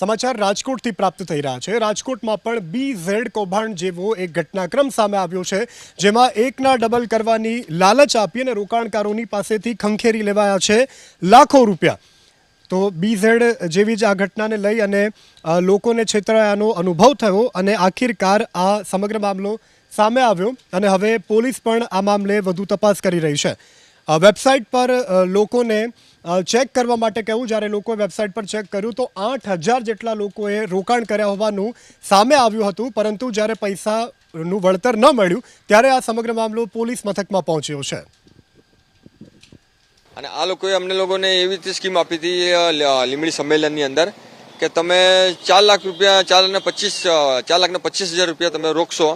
સમાચાર રાજકોટથી પ્રાપ્ત થઈ રહ્યા છે. રાજકોટમાં પણ બી ઝેડ કૌભાંડ જેવો એક ઘટનાક્રમ સામે આવ્યો છે, જેમાં એકના ડબલ કરવાની લાલચ આપી અને રોકાણકારોની પાસેથી ખંખેરી લેવાયા છે લાખો રૂપિયા. તો બી ઝેડ જેવી જ આ ઘટનાને લઈ અને લોકોને છેતરાયાનો અનુભવ થયો અને આખિરકાર આ સમગ્ર મામલો સામે આવ્યો અને હવે પોલીસ પણ આ મામલે વધુ તપાસ કરી રહી છે. વેબસાઇટ પર લોકોને ચેક કરવા માટે કહ્યું, જ્યારે લોકોએ વેબસાઇટ પર ચેક કર્યું, તો આઠ હજાર જેટલા લોકોએ રોકાણ કર્યા હોવાનું સામે આવ્યું હતું. પરંતુ જ્યારે પૈસાનું વળતર ન મળ્યું, ત્યારે આ સમગ્ર મામલો પોલીસ મથકમાં પહોંચ્યો છે. અને આ લોકોએ અમને લોકોને એવી રીતે સ્કીમ આપી હતી લીમડી સંમેલનની અંદર, કે તમે ચાર લાખ રૂપિયા, ચાર લાખ ને પચીસ ચાર લાખ ને પચીસ હજાર રૂપિયા તમે રોકશો,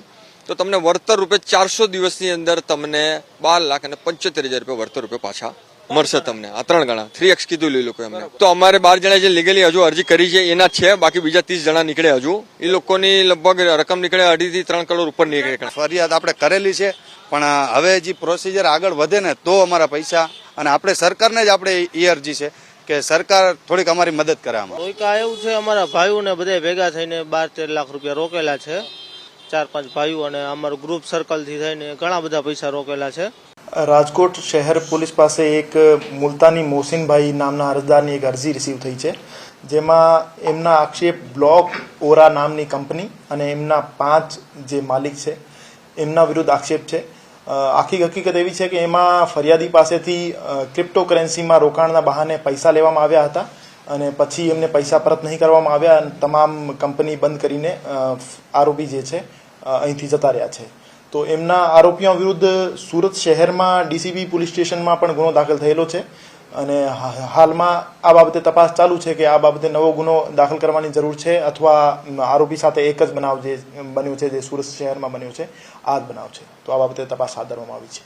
તો તમને વળતર રૂપે ચારસો દિવસની અંદર તમને બાર લાખ અને પંચોતેર હજાર રૂપિયા વળતર રૂપે પાછા મળશે તમને. આ ત્રણ ગણા. થ્રી એક્સ કીધું એ લોકો એમને તો અમારે બાર જણા જે લીગલી હજુ અરજી કરી છે એના છે. બાકી બીજા ત્રીસ જણા નીકળે હજુ. એ લોકોની લગભગ રકમ નીકળે અઢી થી ત્રણ કરોડ ઉપર નીકળે ફરિયાદ આપણે કરેલી છે પણ હવે જે પ્રોસિજર આગળ વધે ને તો અમારા પૈસા અને આપણે સરકારને જ આપણે એ અરજી છે કે સરકાર થોડીક અમારી મદદ કરે આમાં. રોયકા એવું છે અમારા ભાઈઓને બધા ભેગા થઈને બાર તેર લાખ રૂપિયા રોકેલા છે. ચાર પાંચ ભાઈઓ અને અમારું ગ્રુપ સર્કલથી થઈને ઘણા બધા પૈસા રોકેલા છે. રાજકોટ શહેર પોલીસ પાસે એક મુલતાની મોહસિનભાઈ નામના અરજદારની એક અરજી રિસીવ થઈ છે. જેમાં એમના આક્ષેપ બ્લોક ઓરા નામની કંપની અને એમના પાંચ જે માલિક છે, એમના વિરુદ્ધ આક્ષેપ છે. આખી હકીકત એવી છે કે એમાં ફરિયાદી પાસેથી ક્રિપ્ટોકરન્સીમાં રોકાણના બહાને પૈસા લેવામાં આવ્યા હતા અને પછી એમને પૈસા પરત નહીં કરવામાં આવ્યા અને તમામ કંપની બંધ કરીને આરોપી જે છે અહીંથી જતા રહ્યા છે. તો એમના આરોપીઓ વિરુદ્ધ સુરત શહેરમાં ડીસીબી પોલીસ સ્ટેશનમાં પણ ગુનો દાખલ થયેલો છે અને હાલમાં આ બાબતે તપાસ ચાલુ છે કે આ બાબતે નવો ગુનો દાખલ કરવાની જરૂર છે અથવા આરોપી સાથે એક જ બનાવ જે બન્યો છે, જે સુરત શહેરમાં બન્યો છે, આ જ બનાવ છે. તો આ બાબતે તપાસ હાથ ધરવામાં આવી છે.